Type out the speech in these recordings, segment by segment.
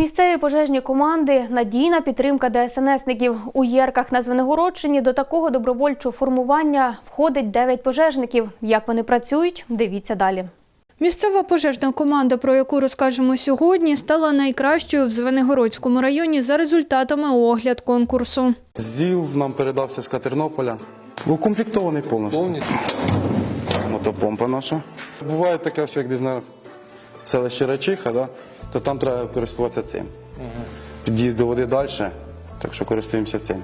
Місцеві пожежні команди, надійна підтримка ДСНСників. У Єрках на Звенигородчині до такого добровольчого формування входить 9 пожежників. Як вони працюють, дивіться далі. Місцева пожежна команда, про яку розкажемо сьогодні, стала найкращою в Звенигородському районі за результатами огляд конкурсу. ЗІЛ нам передався з Катернополя. Укомплектований повністю. Повністю. Мотопомпа наша. Буває таке, все, як десь на селище Рачиха, да? То там треба користуватися цим. Під'їзд до води далі, так що користуємося цим.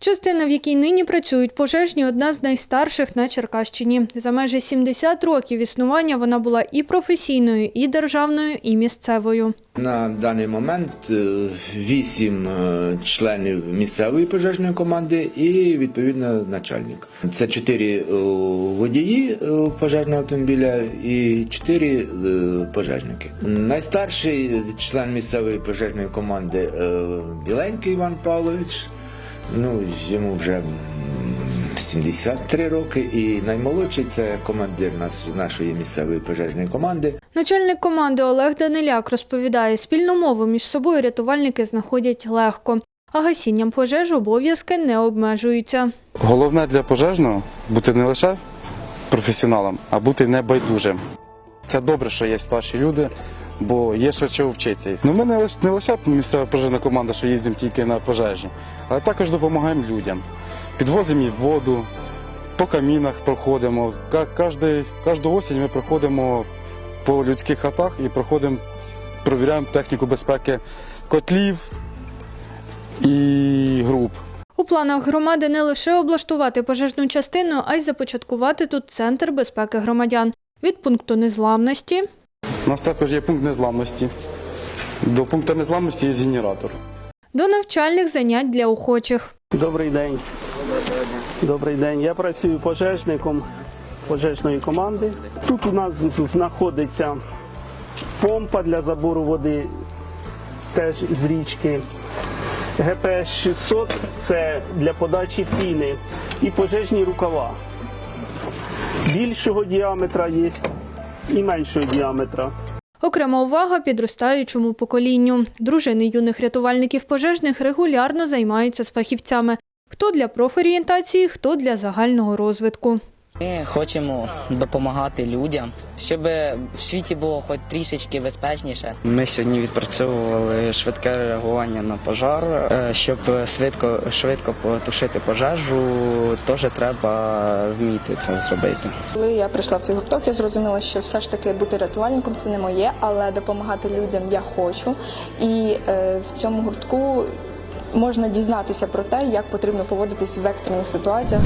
Частина, в якій нині працюють пожежні, одна з найстарших на Черкащині. За майже 70 років існування вона була і професійною, і державною, і місцевою. На даний момент е, вісім е, членів місцевої пожежної команди і відповідно начальник. Це чотири е, водії пожежного автомобіля і чотири пожежники. Найстарший член місцевої пожежної команди Біленький Іван Павлович. Ну йому вже 73 роки, і наймолодший це командир нашої місцевої пожежної команди. Начальник команди Олег Даниляк розповідає, спільну мову між собою рятувальники знаходять легко, а гасінням пожеж обов'язки не обмежуються. Головне для пожежного бути не лише професіоналом, а бути небайдужим. Це добре, що є старші люди, бо є ще чого вчитися. Ну, ми не лише, не лише місцева пожежна команда, що їздимо тільки на пожежі, але також допомагаємо людям. Підвозимо їм воду, по камінах проходимо. Кожний, кожну осінь ми проходимо по людських хатах і проходимо, провіряємо техніку безпеки котлів і груп. У планах громади не лише облаштувати пожежну частину, а й започаткувати тут центр безпеки громадян. Від пункту незламності У нас також є пункт незламності. До пункту незламності є генератор. до навчальних занять для охочих. Добрий день. Добрий день. Я працюю пожежником пожежної команди. Тут у нас знаходиться помпа для забору води теж з річки. ГПС 600 це для подачі піни і пожежні рукава. Більшого діаметра є і меншого діаметра. Окрема увага підростаючому поколінню. Дружини юних рятувальників пожежних регулярно займаються з фахівцями. Хто для профорієнтації, хто для загального розвитку. Ми хочемо допомагати людям, щоб в світі було хоч трішечки безпечніше. Ми сьогодні відпрацьовували швидке реагування на пожар. Е, Щоб швидко, швидко потушити пожежу, теж треба вміти це зробити. Коли я прийшла в цей гурток, я зрозуміла, що все ж таки бути рятувальником це не моє, але допомагати людям я хочу. І е, в цьому гуртку можна дізнатися про те, як потрібно поводитись в екстрених ситуаціях.